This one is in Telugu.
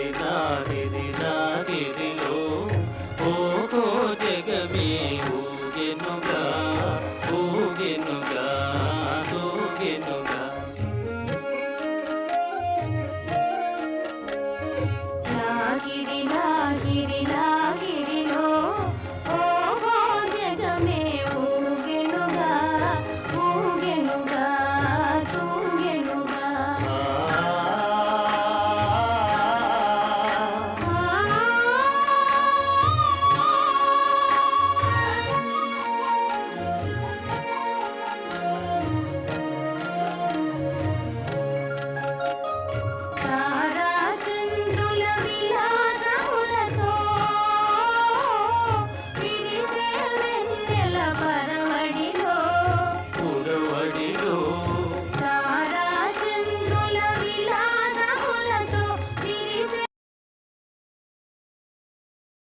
నిదారి దారిలో ఓహో జగమే ఊగెనుగా ఊగెనుగా ఊగెను